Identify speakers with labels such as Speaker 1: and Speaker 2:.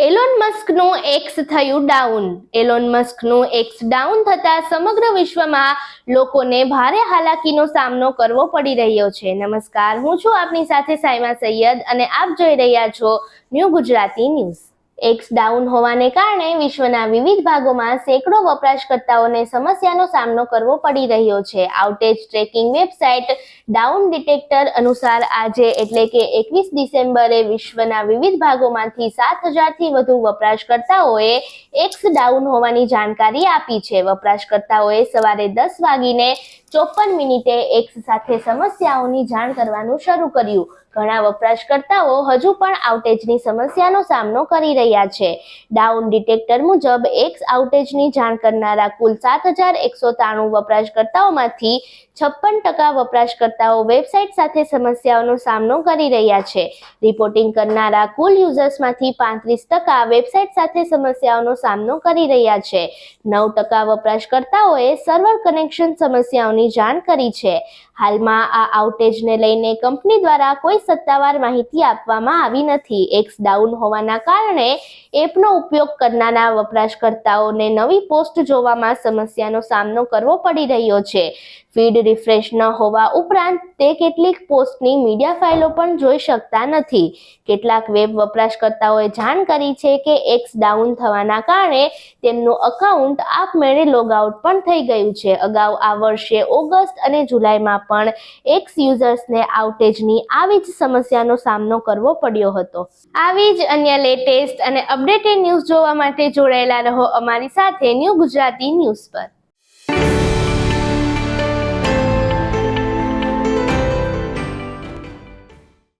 Speaker 1: Alone મસ્કનું X થયું down Elon મસ્કનું એક્સ ડાઉન થતા સમગ્ર વિશ્વમાં લોકોને ભારે હાલાકીનો સામનો કરવો પડી રહ્યો છે. નમસ્કાર, હું છું આપની સાથે સાયમા સૈયદ અને આપ જોઈ રહ્યા છો new Gujarati news X down હોવાને કારણે વિશ્વના વિવિધ ભાગોમાં સેંકડો વપરાશકર્તાઓને સમસ્યાનો સામનો કરવો પડી રહ્યો છે. Outage tracking website Down Detector અનુસાર આજે એટલે કે એકવીસ ડિસેમ્બરે વિશ્વના વિવિધ ભાગોમાંથી સાત હજારથી વધુ વપરાશકર્તાઓએ એક્સ ડાઉન હોવાની જાણકારી આપી છે. વપરાશકર્તાઓએ સવારે દસ વાગીને ચોપન મિનિટે એક્સ સાથે સમસ્યાઓની જાણ કરવાનું શરૂ કર્યું. ઘણા વપરાશકર્તાઓ હજુ પણ આઉટેજની સમસ્યાનો સામનો કરી રહ્યા છે. ડાઉન ડિટેક્ટર મુજબ એક્સ આઉટેજની જાણ કરનારા કુલ સાત હજાર એકસો ત્રાણું વપરાશકર્તાઓમાંથી છપ્પન ટકા વપરાશકર્તાઓ વેબસાઇટ સાથે સમસ્યાઓનો સામનો કરી રહ્યા છે. રિપોર્ટિંગ કરનારા કુલ યુઝર્સમાંથી પાંત્રીસ ટકા વેબસાઇટ સાથે સમસ્યાઓનો સામનો કરી રહ્યા છે. નવ ટકા વપરાશકર્તાઓએ સર્વર કનેક્શન સમસ્યાઓની જાણ કરી છે. હાલમાં આ આઉટેજને લઈને કંપની દ્વારા કોઈ સત્તાવાર માહિતી આપવામાં આવી નથી. એક્સ ડાઉન હોવાના કારણે એપનો ઉપયોગ કરનારા વપરાશકર્તાઓને નવી પોસ્ટ જોવામાં સમસ્યાનો સામનો કરવો પડી રહ્યો છે. ફીડ રિફ્રેશ ન હોવા ઉપરાંત તે કેટલીક પોસ્ટની મીડિયા ફાઇલો પણ જોઈ શકતા નથી. કેટલાક વેબ વપરાશકર્તાઓએ જાણ કરી છે કે એક્સ ડાઉન થવાના કારણે તેમનું અકાઉન્ટ આપમેળે લોગઆઉટ પણ થઈ ગયું છે. અગાઉ આ વર્ષે ઓગસ્ટ અને જુલાઈમાં પણ એક્સ યુઝર્સને આઉટેજની આવી જ સમસ્યાનો સામનો કરવો પડ્યો હતો. આવી જ અન્ય અને અપડેટેડ ન્યૂઝ જોવા માટે જોડાયેલા રહો અમારી સાથે ન્યૂ ગુજરાતી ન્યૂઝ પર.